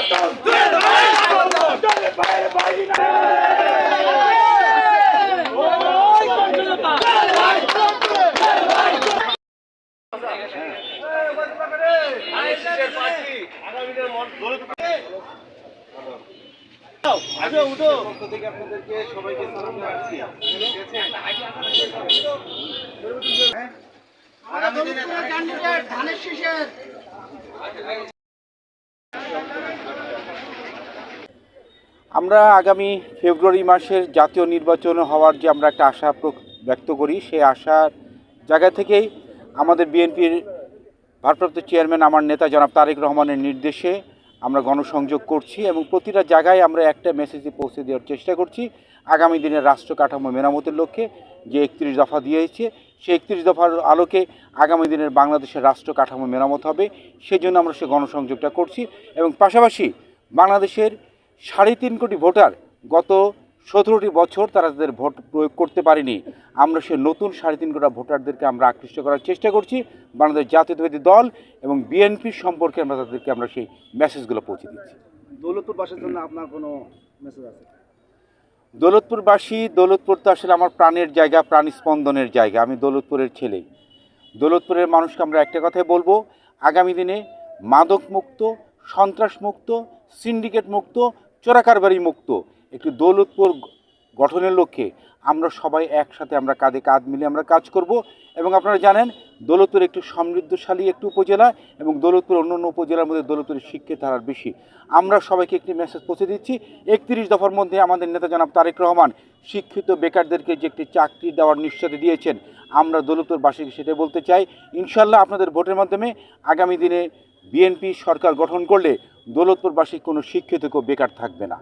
নির্যাতন আপনাদেরকে সবাইকে ধানের শীষের আমরা আগামী ফেব্রুয়ারি মাসের জাতীয় নির্বাচন হওয়ার যে আমরা একটা আশা ব্যক্ত করি, সেই আশার জায়গা থেকেই আমাদের বিএনপির ভারপ্রাপ্ত চেয়ারম্যান আমার নেতা জনাব তারেক রহমানের নির্দেশে আমরা গণসংযোগ করছি এবং প্রতিটা জায়গায় আমরা একটা মেসেজে পৌঁছে দেওয়ার চেষ্টা করছি। আগামী দিনের রাষ্ট্র কাঠামো মেরামতের লক্ষ্যে যে একত্রিশ দফা দিয়েছে, সেই একত্রিশ দফার আলোকে আগামী দিনের বাংলাদেশের রাষ্ট্র কাঠামো মেরামত হবে। সেজন্য আমরা সে গণসংযোগটা করছি এবং পাশাপাশি বাংলাদেশের সাড়ে তিন কোটি ভোটার গত সতেরোটি বছর তারা তাদের ভোট প্রয়োগ করতে পারেনি। আমরা সে নতুন সাড়ে তিন কোটি ভোটারদেরকে আমরা আকৃষ্ট করার চেষ্টা করছি। বাংলাদেশ জাতীয়তাবাদী দল এবং বিএনপির সম্পর্কে আমরা তাদেরকে আমরা সেই মেসেজগুলো পৌঁছে দিচ্ছি। দৌলতপুর বাসের জন্য আপনার কোনো মেসেজ আছে? দৌলতপুরবাসী দৌলতপুর তো আসলে আমার প্রাণের জায়গা প্রাণ স্পন্দনের জায়গা। আমি দৌলতপুরের ছেলে। দৌলতপুরের মানুষকে আমরা একটা কথাই বলব আগামী দিনে মাদক মুক্ত সন্ত্রাস মুক্ত সিন্ডিকেট মুক্ত চোরাকারবারি মুক্ত। একটি দৌলতপুর গঠনের লক্ষ্যে আমরা সবাই একসাথে আমরা কাঁধে কাঁধ মিলে আমরা কাজ করব এবং আপনারা জানেন, দৌলতপুর একটি সমৃদ্ধশালী একটি উপজেলা এবং দৌলতপুর অন্য অন্য উপজেলার মধ্যে দৌলতপুরের শিক্ষিত হার বেশি। আমরা সবাইকে একটি মেসেজ পৌঁছে দিচ্ছি, একত্রিশ দফার মধ্যে আমাদের নেতা জনাব তারেক রহমান শিক্ষিত বেকারদেরকে যে একটি চাকরি দেওয়ার নিশ্চয়তা দিয়েছেন, আমরা দৌলতপুরবাসীকে সেটাই বলতে চাই। ইনশাল্লাহ আপনাদের ভোটের মাধ্যমে আগামী দিনে বিএনপি সরকার গঠন করলে দৌলতপুরবাসী কোনো শিক্ষিত কেউ বেকার থাকবে না।